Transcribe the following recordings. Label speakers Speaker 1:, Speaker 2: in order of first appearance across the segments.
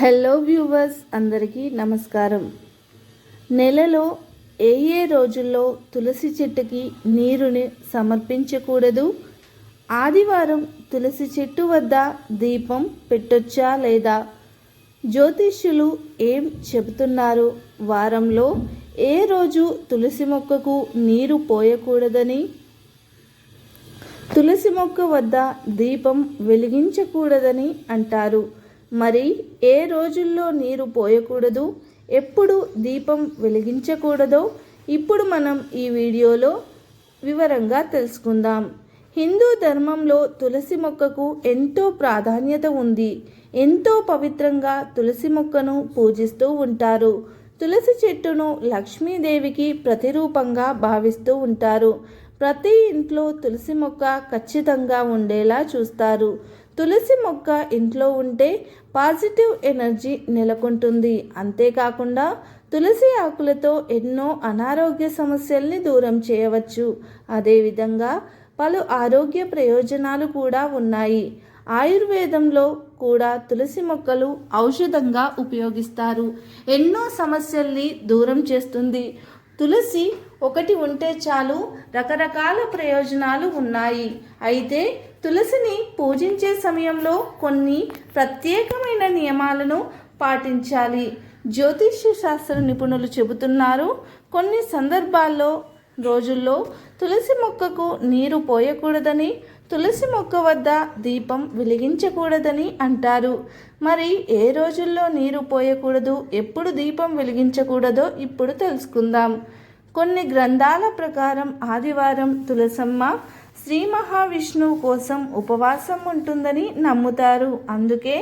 Speaker 1: Hello viewers అందరికీ నమస్కారం. నెలలో ఏ ఏ రోజుల్లో తులసి చెట్టుకి నీరుని సమర్పించకూడదు? ఆదివారం తులసి చెట్టు వద్ద దీపం పెట్టొచ్చా లేదా? జ్యోతిష్యులు ఏం చెబుతున్నారు? వారంలో ఏ రోజు తులసి మొక్కకు నీరు పోయకూడదని? తులసి మొక్క వద్ద దీపం వెలిగించకూడదని అంటారు. మరి ఏ రోజుల్లో నీరు పోయకూడదు? ఎప్పుడు దీపం వెలిగించకూడదో? ఇప్పుడు మనం ఈ వీడియోలో వివరంగా తెలుసుకుందాం. హిందూ ధర్మంలో తులసి మొక్కకు ఎంతో ప్రాధాన్యత ఉంది. ఎంతో పవిత్రంగా తులసి మొక్కను పూజిస్తూ ఉంటారు. తులసి చెట్టును లక్ష్మీదేవికి ప్రతిరూపంగా భావిస్తూ ఉంటారు. ప్రతి ఇంట్లో తులసి మొక్క ఖచ్చితంగా ఉండేలా చూస్తారు. తులసి మొక్క ఇంట్లో ఉంటే పాజిటివ్ ఎనర్జీ నెలకొంటుంది. అంతేకాకుండా తులసి ఆకులతో ఎన్నో అనారోగ్య సమస్యల్ని దూరం చేయవచ్చు. అదేవిధంగా పలు ఆరోగ్య ప్రయోజనాలు కూడా ఉన్నాయి. ఆయుర్వేదంలో కూడా తులసి మొక్కలు ఔషధంగా ఉపయోగిస్తారు. ఎన్నో సమస్యల్ని దూరం చేస్తుంది. తులసి ఒకటి ఉంటే చాలు రకరకాల ప్రయోజనాలు ఉన్నాయి. అయితే తులసిని పూజించే సమయంలో కొన్ని ప్రత్యేకమైన నియమాలను పాటించాలి. జ్యోతిష్య శాస్త్ర నిపుణులు చెబుతున్నారు కొన్ని సందర్భాల్లో రోజుల్లో తులసి మొక్కకు నీరు పోయకూడదని తులసి మొక్క వద్ద దీపం వెలిగించకూడదని అంటారు. మరి ఏ రోజుల్లో నీరు పోయకూడదు ఎప్పుడు దీపం వెలిగించకూడదో ఇప్పుడు తెలుసుకుందాం. కొన్ని గ్రంథాల ప్రకారం ఆదివారం తులసమ్మ శ్రీ మహావిష్ణువు కోసం ఉపవాసం ఉంటుందని నమ్ముతారు. అందుకే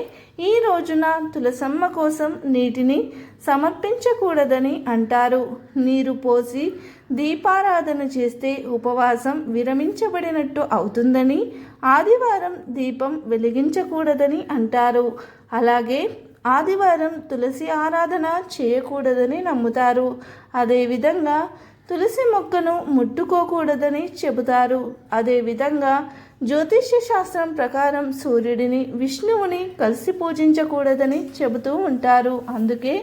Speaker 1: ఈ రోజున తులసమ్మ కోసం నీటిని సమర్పించకూడదని అంటారు. నీరు పోసి దీపారాధన చేస్తే ఉపవాసం విరమించబడినట్టు అవుతుందని ఆదివారం దీపం వెలిగించకూడదని అంటారు. అలాగే ఆదివారం తులసి ఆరాధన చేయకూడదని నమ్ముతారు. అదేవిధంగా తులసి మొక్కను ముట్టుకోకూడదని చెబుతారు. అదేవిధంగా జ్యోతిష్య శాస్త్రం ప్రకారం సూర్యుడిని విష్ణువుని కలిసి పూజించకూడదని చెబుతూ ఉంటారు. అందుకే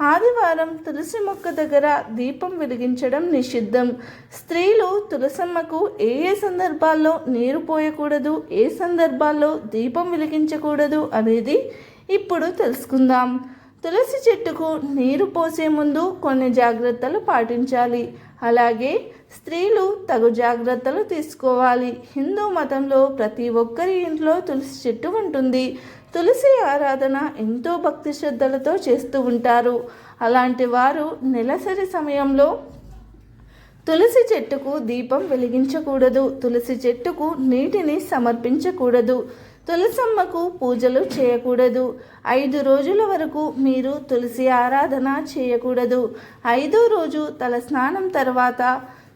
Speaker 1: ఆదివారం తులసి మొక్క దగ్గర దీపం వెలిగించడం నిషిద్ధం. స్త్రీలు తులసమ్మకు ఏ ఏ సందర్భాల్లో నీరు పోయకూడదు ఏ సందర్భాల్లో దీపం వెలిగించకూడదు అనేది ఇప్పుడు తెలుసుకుందాం. తులసి చెట్టుకు నీరు పోసే ముందు కొన్ని జాగ్రత్తలు పాటించాలి. అలాగే స్త్రీలు తగు జాగ్రత్తలు తీసుకోవాలి. హిందూ మతంలో ప్రతి ఒక్కరి ఇంట్లో తులసి చెట్టు ఉంటుంది. తులసి ఆరాధన ఎంతో భక్తి శ్రద్ధలతో చేస్తూ ఉంటారు. అలాంటి వారు నెలసరి సమయంలో తులసి చెట్టుకు దీపం వెలిగించకూడదు. తులసి చెట్టుకు నీటిని సమర్పించకూడదు. తులసమ్మకు పూజలు చేయకూడదు. ఐదు రోజుల వరకు మీరు తులసి ఆరాధన చేయకూడదు. ఐదో రోజు తల స్నానం తర్వాత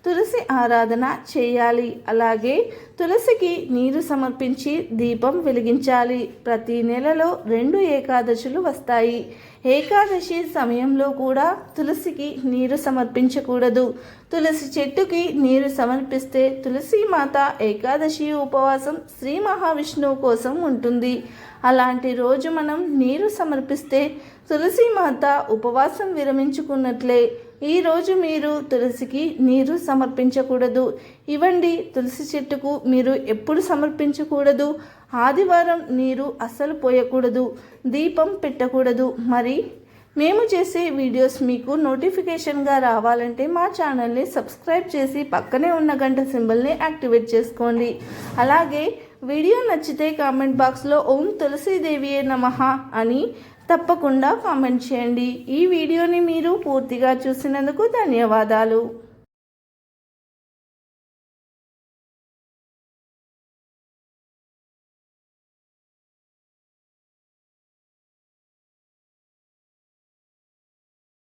Speaker 1: తులసి ఆరాధన చేయాలి. అలాగే తులసికి నీరు సమర్పించి దీపం వెలిగించాలి. ప్రతి నెలలో రెండు ఏకాదశులు వస్తాయి. ఏకాదశి సమయంలో కూడా తులసికి నీరు సమర్పించకూడదు. తులసి చెట్టుకి నీరు సమర్పిస్తే తులసి మాత ఏకాదశి ఉపవాసం శ్రీ మహావిష్ణువు కోసం ఉంటుంది. అలాంటి రోజు మనం నీరు సమర్పిస్తే తులసి మాత ఉపవాసం విరమించుకున్నట్లే. ఈరోజు మీరు తులసికి నీరు సమర్పించకూడదు. ఇవ్వండి తులసి చెట్టుకు మీరు ఎప్పుడు సమర్పించకూడదు. ఆదివారం నీరు అస్సలు పోయకూడదు. దీపం పెట్టకూడదు. మరి మేము చేసే వీడియోస్ మీకు నోటిఫికేషన్గా రావాలంటే మా ఛానల్ని సబ్స్క్రైబ్ చేసి పక్కనే ఉన్న గంట సింబల్ని యాక్టివేట్ చేసుకోండి. అలాగే వీడియో నచ్చితే కామెంట్ బాక్స్లో ఓం తులసీదేవియే నమ అని తప్పకుండా కామెంట్ చేయండి. ఈ వీడియోని మీరు పూర్తిగా చూసినందుకు ధన్యవాదాలు.